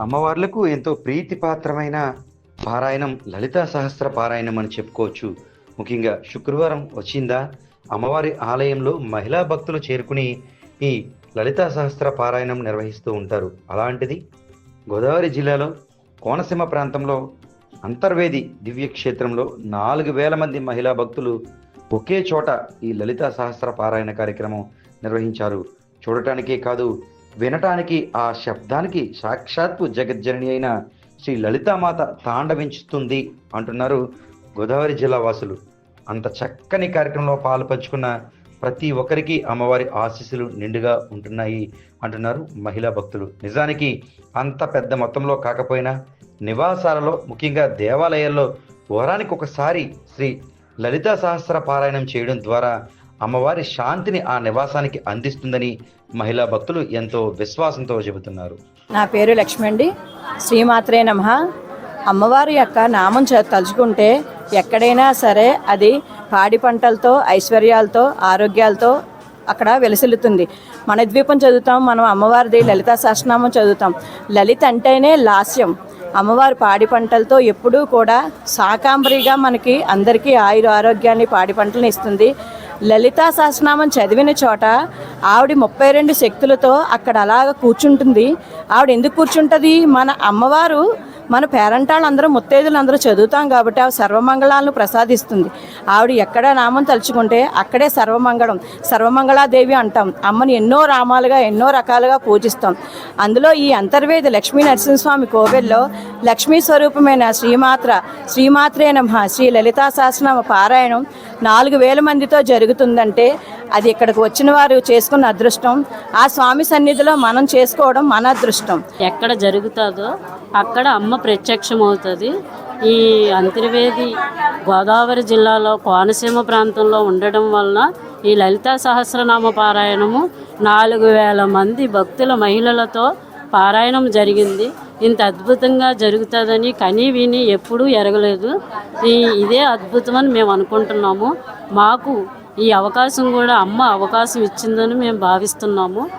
అమ్మవార్లకు ఎంతో ప్రీతిపాత్రమైన పారాయణం లలితా సహస్ర పారాయణం అని చెప్పుకోవచ్చు. ముఖ్యంగా శుక్రవారం వచ్చిందా? అమ్మవారి ఆలయంలో మహిళా భక్తులు చేరుకుని ఈ లలితా సహస్ర పారాయణం నిర్వహిస్తూ ఉంటారు. అలాంటిది గోదావరి జిల్లాలో కోనసీమ ప్రాంతంలో అంతర్వేది దివ్యక్షేత్రంలో నాలుగు వేల మంది మహిళా భక్తులు ఒకే చోట ఈ లలితా సహస్ర పారాయణ కార్యక్రమం నిర్వహించారు. చూడటానికే కాదు వినటానికి ఆ శబ్దానికి సాక్షాత్తు జగజ్జనని అయిన శ్రీ లలితామాత తాండవించుతుంది అంటున్నారు గోదావరి జిల్లా వాసులు. అంత చక్కని కార్యక్రమంలో పాలు పంచుకున్న ప్రతి ఒక్కరికి అమ్మవారి ఆశీస్సులు నిండుగా ఉంటున్నాయి అంటున్నారు మహిళా భక్తులు. నిజానికి అంత పెద్ద మొత్తంలో కాకపోయినా నివాసాలలో ముఖ్యంగా దేవాలయాల్లో వారానికి ఒకసారి శ్రీ లలితా సహస్ర పారాయణం చేయడం ద్వారా అమ్మవారి శాంతిని ఆ నివాసానికి అందిస్తుందని మహిళా భక్తులు ఎంతో విశ్వాసంతో చెబుతున్నారు. నా పేరు లక్ష్మి అండి. శ్రీమాత్రే నమ. అమ్మవారి యొక్క నామం చ- తలుచుకుంటే ఎక్కడైనా సరే అది పాడి పంటలతో ఐశ్వర్యాలతో ఆరోగ్యాలతో అక్కడ వెలసిల్లుతుంది. మన ద్వీపం చదువుతాం మనం అమ్మవారిది లలిత సహస్రనామం చదువుతాం. లలిత అంటేనే లాస్యం. అమ్మవారి పాడి పంటలతో ఎప్పుడూ కూడా శాకాంబరిగా మనకి అందరికీ ఆయుర ఆరోగ్యాన్ని పాడి పంటలను ఇస్తుంది. లలితా సహస్రనామం చదివిన చోట ఆవిడ ముప్పై రెండు శక్తులతో అక్కడ అలాగ కూర్చుంటుంది. ఆవిడ ఎందుకు కూర్చుంటుంది? మన అమ్మవారు మన పేరంటాళ్ళు అందరూ ముత్తైదులు అందరూ చదువుతాం కాబట్టి ఆవిడ సర్వమంగళాలను ప్రసాదిస్తుంది. ఆవిడ ఎక్కడ నామం తలుచుకుంటే అక్కడే సర్వమంగళం సర్వమంగళాదేవి అంటాం. అమ్మని ఎన్నో రామాలుగా ఎన్నో రకాలుగా పూజిస్తాం. అందులో ఈ అంతర్వేది లక్ష్మీ నరసింహస్వామి కోవెల్లో లక్ష్మీ స్వరూపమైన శ్రీమాత్ర శ్రీమాత్రే నమ శ్రీ లలితా సహస్రనామ పారాయణం నాలుగు వేల మందితో జరుగుతుందంటే అది ఇక్కడికి వచ్చిన వారు చేసుకున్న అదృష్టం. ఆ స్వామి సన్నిధిలో మనం చేసుకోవడం మన అదృష్టం. ఎక్కడ జరుగుతుందో అక్కడ అమ్మ ప్రత్యక్షమవుతుంది. ఈ అంతర్వేది గోదావరి జిల్లాలో కోనసీమ ప్రాంతంలో ఉండడం వలన ఈ లలితా సహస్రనామ పారాయణము నాలుగు వేల మంది భక్తుల మహిళలతో పారాయణం జరిగింది. ఇంత అద్భుతంగా జరుగుతుందని కని విని ఎప్పుడూ ఎరగలేదు. ఈ ఇదే అద్భుతమని మేము అనుకుంటున్నాము. మాకు ఈ అవకాశం కూడా అమ్మ అవకాశం ఇచ్చిందని మేము భావిస్తున్నాము.